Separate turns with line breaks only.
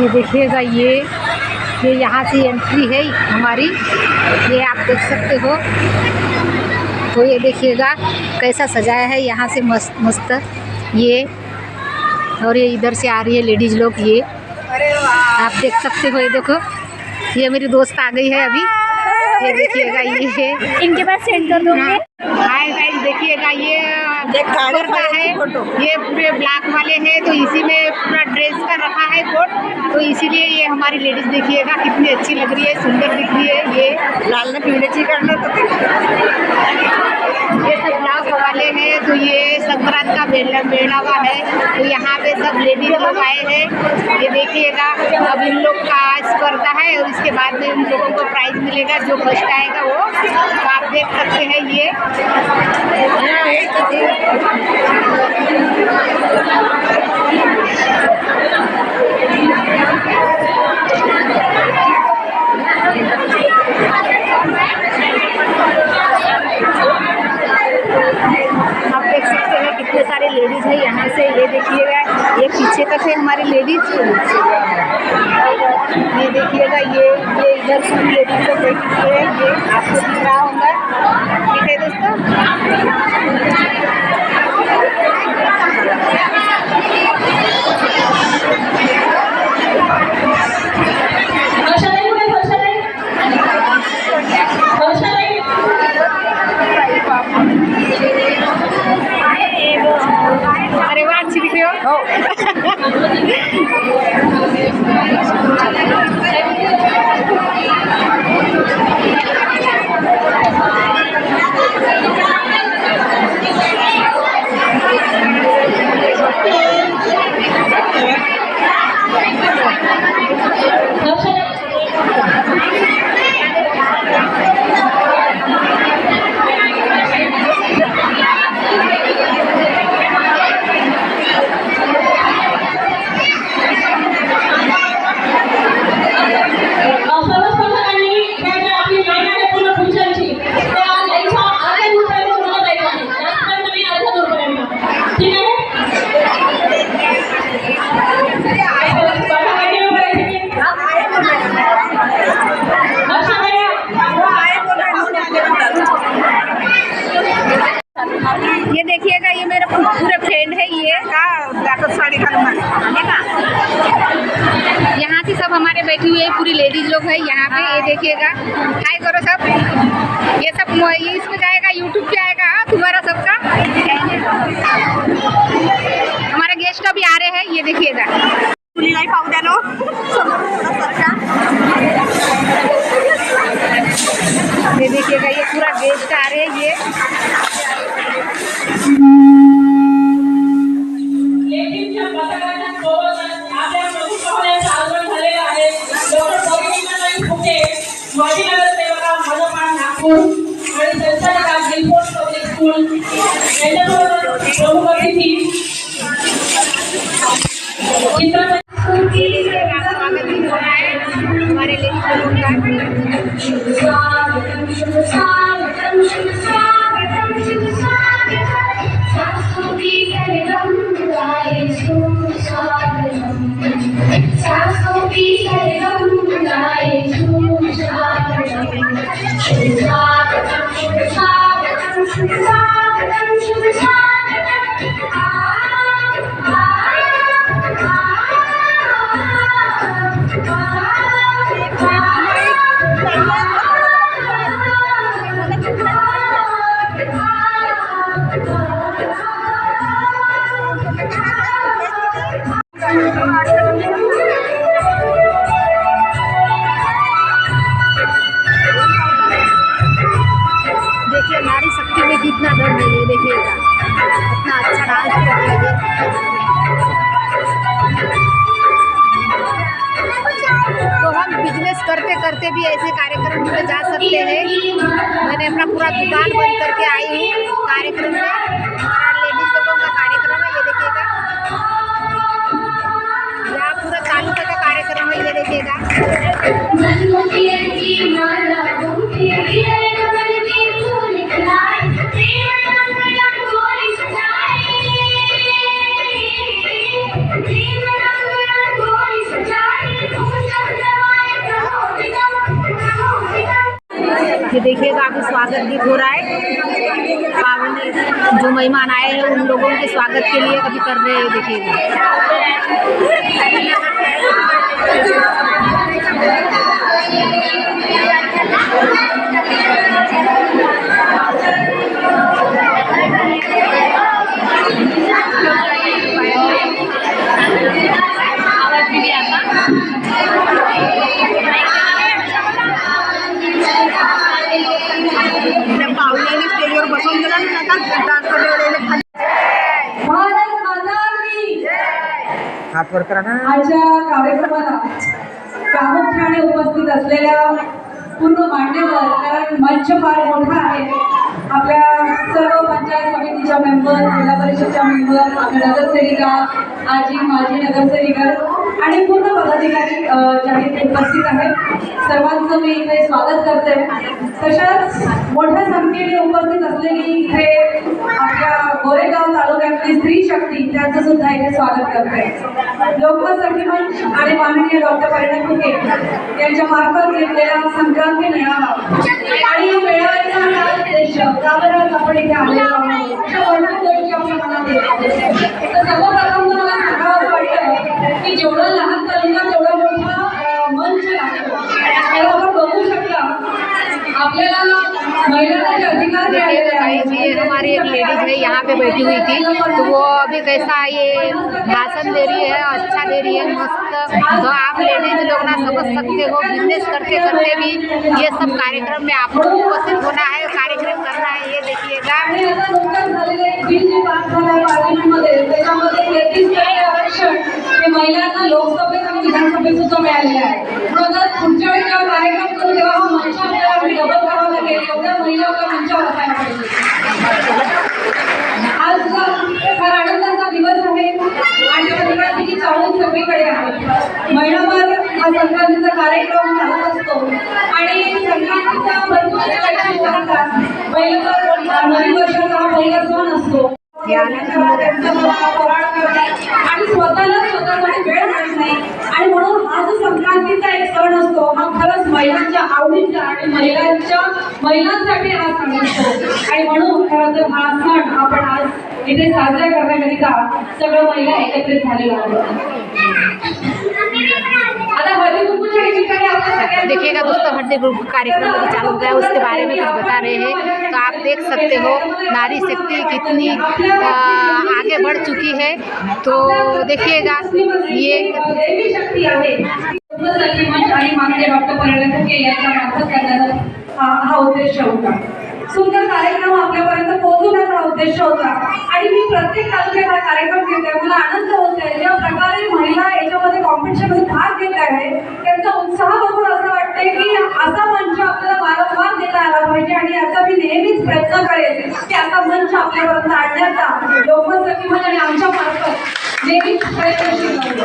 ये देखिएगा ये ये यहाँ से एंट्री है हमारी। ये आप देख सकते हो। तो ये देखिएगा कैसा सजाया है यहाँ से मस्त मस्त ये। और ये इधर से आ रही है लेडीज़ लोग ये। आप देख सकते हो ये देखो। ये मेरी दोस्त आ गई है अभी। ये देखिएगा ये। है
इनके पास सेंड कर दोगे?
हाय गाइस देखिएगा ये कुर्ता है। ये पूरे ब्लैक वाले हैं तो इसी में पूरा ड्रेस का रखा है कोट तो इसीलिए ये हमारी लेडीज़ देखिएगा कितनी अच्छी लग रही है सुंदर दिख रही है ये।
लाल ने पीले ची करना तो
ये सब ब्लाउज वाले हैं तो ये संक्रांत का मेला मेलावा है। तो यहाँ पे सब लेडीज़ लोग आए हैं। ये देखिएगा अब इन लोग का स्पर्धा है और इसके बाद में उन लोगों को प्राइज मिलेगा, जो फ़र्स्ट आएगा वो। तो आप देख सकते हैं ये। आप देख सकते हैं कितने सारे लेडीज़ है यहाँ से। ये देखिएगा, ये पीछे तक है हमारी लेडीज़ ये देखिएगा, ये ये इधर से लेडीज़ लोग बैठी हुई है ये आपको दिख रहा होगा ठीक है दोस्तों ये देखिएगा ये मेरा पूरे फ्रेंड है ये। यहाँ से सब हमारे बैठी हुई है पूरी लेडीज़ लोग है यहाँ पे ये देखिएगा। हाय करो सब। ये सब ये इसमें जाएगा यूट्यूब पे आएगा हाँ, तुम्हारा सबका हमारे गेस्ट अभी आ रहे हैं ये देखिएगा। ये देखिएगा ये पूरा गेस्ट आ रहे हैं ये।
चित्रपट
भी हो रहा है। हमारे लेडीज़ करते करते भी ऐसे कार्यक्रम में जा सकते हैं। मैंने अपना पूरा दुकान बंद करके आई हूँ कार्यक्रम में। हमारा लेडीज़ लोगों का कार्यक्रम है, ये देखिएगा। यहाँ पूरा तालुका का कार्यक्रम है, ये देखिएगा। ये देखिए, काफ़ी स्वागत गीत हो रहा है। पावन जो मेहमान आए हैं, उन लोगों के स्वागत के लिए अभी कर रहे हैं देखिएगा
त्या पाहुण्याने स्टेजवर नका डान्स खाली
करा ना.
आजच्या कार्यक्रमाला प्रामुख्याने उपस्थित असलेल्या पूर्ण मान्यवर कारण मंच फार मोठा आहे. आपल्या सर्व पंचायत समितीच्या मेंबर जिल्हा परिषदच्या मेंबर आपल्या नगरसेविका आजी माजी नगरसेविका आणि पूर्ण पदाधिकारी ज्या ते उपस्थित आहेत. सर्वांचं मी इथे स्वागत करते. तशाच मोठ्या संख्येने उपस्थित असलेली इथे आपल्या गोरेगाव तालुक्यातली स्त्री शक्ती त्यांचं सुद्धा इथे स्वागत करते. लोकमत सखीमंच आणि माननीय डॉक्टर परिणाम फुके यांच्या मार्फत घेतलेला संक्रांती मेळावा. आणि या मेळाव्याचा उद्देश का बरं आपण इथे आलेलो आहोत. अशा भरपूर गोष्टी आपल्या मनात येतात
हमारी एक लेडीज़ है यहाँ पे बैठी हुई थी तो वो अभी कैसा ये भाषण दे रही है अच्छा दे रही है मस्त तो आप लेडीज़ लोग ना समझ सकते हो बिज़नेस करते करते भी ये सब कार्यक्रम में आप लोग उपस्थित होना है कार्यक्रम करना है ये देखिएगा।
हा संक्रांतीचा कार्यक्रम चालत असतो. आणि संक्रांतीचा भरपूर पहिलं वैशिष्ट्य नवीन वर्षाचा हा पहिला सण असतो. आणि स्वतःला स्वतःसाठी वेळ मिळत नाही आणि म्हणून हा जो संक्रांतीचा एक सण असतो हा खरंच महिलांच्या आवडीचा आणि महिलांच्या महिलांसाठी हा सण असतो. आणि म्हणून खरं तर हा सण आपण आज इथे साजरा करण्याकरिता सगळं महिला एकत्रित झालेलो आहोत
देखिएगा दोस्तों हड्डी ग्रुप कार्यक्रम अभी चालू हो गया उसके बारे में कुछ बता रहे हैं। तो आप देख सकते हो नारी शक्ति कितनी आगे बढ़ चुकी है। तो देखिएगा ये
माननीय डॉक्टर हा उद्देश होता सुंदर कार्यक्रम आपल्यापर्यंत पोहोचवण्याचा उद्देश होता. आणि मी प्रत्येक तालुक्यात हा कार्यक्रम घेते मला आनंद होत आहे ज्या प्रकारे महिला याच्यामध्ये कॉम्पिटिशनमध्ये भाग घेत आहे त्यांचा उत्साह बघून असं वाटतंय की असा मंच आपल्याला वारंवार देता आला पाहिजे आणि याचा मी नेहमीच प्रयत्न करेल की असा मंच आपल्यापर्यंत आणण्याचा लोकसभेमध्ये आणि आमच्या मार्फत नेहमीच प्रयत्नशील